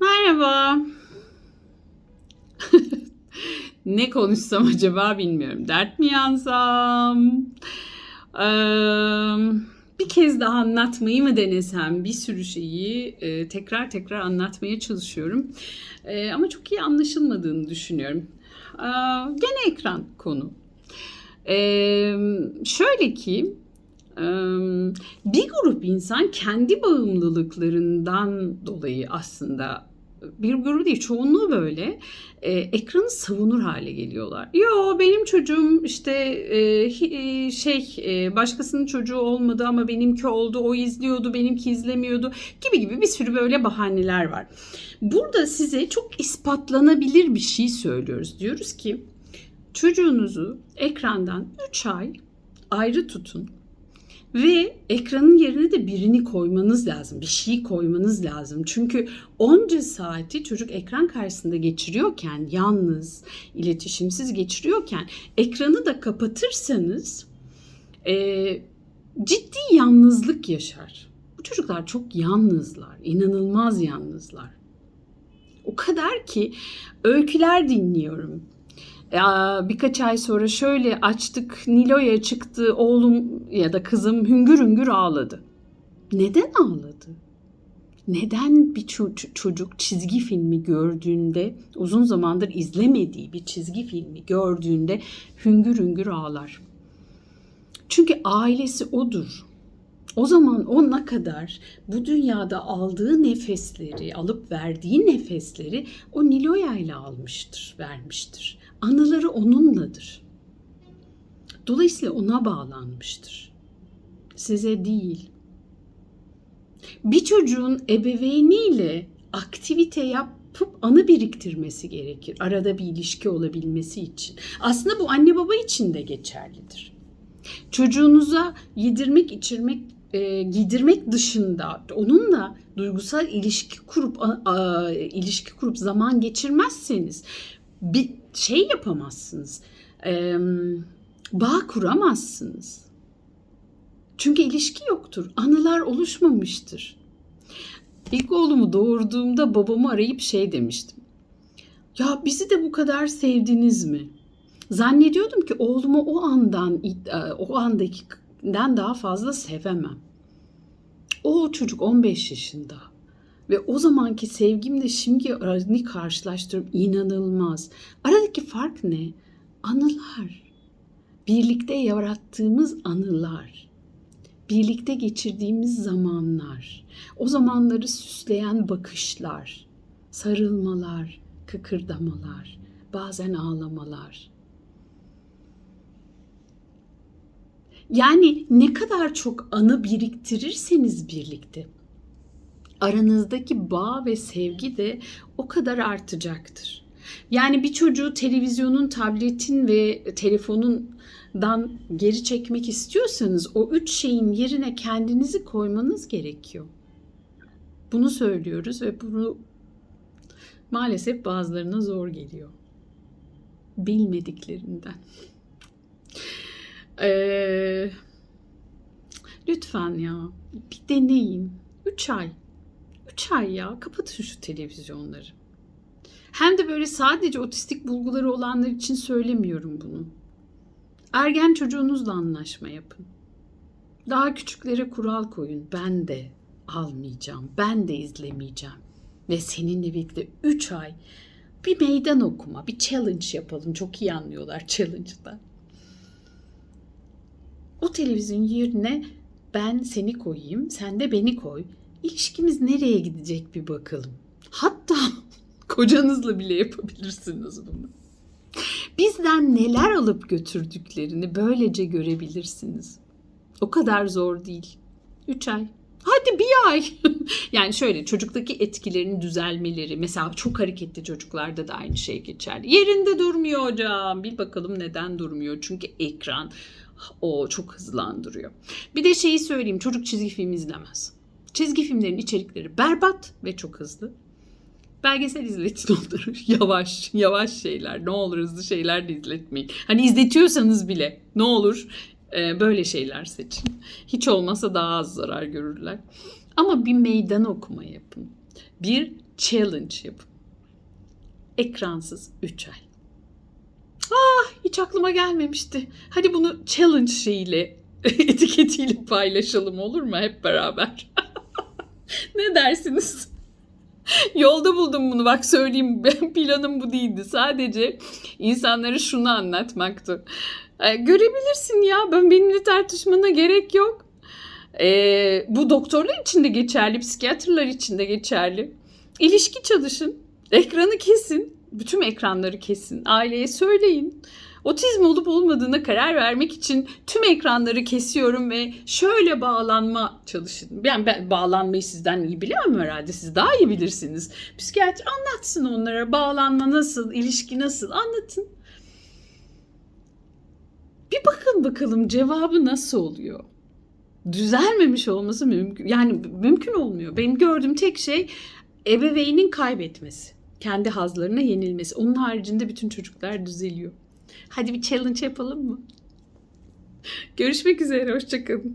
Merhaba. ne konuşsam acaba bilmiyorum. Dert mi yansam? Ee, bir kez daha anlatmayı mı denesem? Bir sürü şeyi e, tekrar tekrar anlatmaya çalışıyorum. E, ama çok iyi anlaşılmadığını düşünüyorum. Ee, gene ekran konu. Ee, şöyle ki bir grup insan kendi bağımlılıklarından dolayı aslında bir grup değil çoğunluğu böyle e, ekranı savunur hale geliyorlar. Yo benim çocuğum işte e, şey e, başkasının çocuğu olmadı ama benimki oldu o izliyordu benimki izlemiyordu gibi gibi bir sürü böyle bahaneler var. Burada size çok ispatlanabilir bir şey söylüyoruz. Diyoruz ki çocuğunuzu ekrandan 3 ay ayrı tutun ve ekranın yerine de birini koymanız lazım. Bir şey koymanız lazım. Çünkü onca saati çocuk ekran karşısında geçiriyorken, yalnız, iletişimsiz geçiriyorken ekranı da kapatırsanız e, ciddi yalnızlık yaşar. Bu çocuklar çok yalnızlar, inanılmaz yalnızlar. O kadar ki öyküler dinliyorum birkaç ay sonra şöyle açtık Nilo'ya çıktı oğlum ya da kızım hüngür hüngür ağladı. Neden ağladı? Neden bir çocuk çizgi filmi gördüğünde uzun zamandır izlemediği bir çizgi filmi gördüğünde hüngür hüngür ağlar? Çünkü ailesi odur. O zaman o ne kadar bu dünyada aldığı nefesleri, alıp verdiği nefesleri o Niloya ile almıştır, vermiştir. Anıları onunladır. Dolayısıyla ona bağlanmıştır. Size değil. Bir çocuğun ebeveyniyle aktivite yapıp anı biriktirmesi gerekir. Arada bir ilişki olabilmesi için. Aslında bu anne baba için de geçerlidir. Çocuğunuza yedirmek, içirmek, e, giydirmek dışında onunla duygusal ilişki kurup a, a, ilişki kurup zaman geçirmezseniz bir şey yapamazsınız. E, bağ kuramazsınız. Çünkü ilişki yoktur. Anılar oluşmamıştır. İlk oğlumu doğurduğumda babamı arayıp şey demiştim. Ya bizi de bu kadar sevdiniz mi? Zannediyordum ki oğlumu o andan o andakinden daha fazla sevemem. O çocuk 15 yaşında. Ve o zamanki sevgimle şimdi aradığını karşılaştırıp inanılmaz. Aradaki fark ne? Anılar. Birlikte yarattığımız anılar. Birlikte geçirdiğimiz zamanlar. O zamanları süsleyen bakışlar, sarılmalar, kıkırdamalar, bazen ağlamalar. Yani ne kadar çok anı biriktirirseniz birlikte aranızdaki bağ ve sevgi de o kadar artacaktır. Yani bir çocuğu televizyonun, tabletin ve telefonundan geri çekmek istiyorsanız o üç şeyin yerine kendinizi koymanız gerekiyor. Bunu söylüyoruz ve bunu maalesef bazılarına zor geliyor. Bilmediklerinden. Ee, lütfen ya bir deneyin. Üç ay 3 ay ya kapatın şu televizyonları. Hem de böyle sadece otistik bulguları olanlar için söylemiyorum bunu. Ergen çocuğunuzla anlaşma yapın. Daha küçüklere kural koyun. Ben de almayacağım. Ben de izlemeyeceğim. Ve seninle birlikte 3 ay bir meydan okuma, bir challenge yapalım. Çok iyi anlıyorlar challenge'da. O televizyon yerine ben seni koyayım, sen de beni koy. İlişkimiz nereye gidecek bir bakalım. Hatta kocanızla bile yapabilirsiniz bunu. Bizden neler alıp götürdüklerini böylece görebilirsiniz. O kadar zor değil. Üç ay. Hadi bir ay. yani şöyle çocuktaki etkilerin düzelmeleri. Mesela çok hareketli çocuklarda da aynı şey geçerli. Yerinde durmuyor hocam. Bir bakalım neden durmuyor. Çünkü ekran o çok hızlandırıyor. Bir de şeyi söyleyeyim. Çocuk çizgi film izlemez. Çizgi filmlerin içerikleri berbat ve çok hızlı. Belgesel izletin onları. yavaş, yavaş şeyler. Ne olur hızlı şeyler de izletmeyin. Hani izletiyorsanız bile ne olur e, böyle şeyler seçin. Hiç olmasa daha az zarar görürler. Ama bir meydan okuma yapın. bir challenge yapın. Ekransız 3 ay. Ah hiç aklıma gelmemişti. Hadi bunu challenge şeyiyle etiketiyle paylaşalım olur mu hep beraber? Ne dersiniz? Yolda buldum bunu bak söyleyeyim planım bu değildi. Sadece insanlara şunu anlatmaktı. Ee, görebilirsin ya ben benimle tartışmana gerek yok. Ee, bu doktorlar için de geçerli, psikiyatrlar için de geçerli. İlişki çalışın, ekranı kesin, bütün ekranları kesin, aileye söyleyin. Otizm olup olmadığına karar vermek için tüm ekranları kesiyorum ve şöyle bağlanma çalışın. Ben, ben bağlanmayı sizden iyi bilemem herhalde. Siz daha iyi bilirsiniz. Psikiyatri anlatsın onlara bağlanma nasıl, ilişki nasıl anlatın. Bir bakın bakalım cevabı nasıl oluyor. Düzelmemiş olması mümkün. Yani mümkün olmuyor. Benim gördüğüm tek şey ebeveynin kaybetmesi. Kendi hazlarına yenilmesi. Onun haricinde bütün çocuklar düzeliyor. Hadi bir challenge yapalım mı? Görüşmek üzere. Hoşçakalın.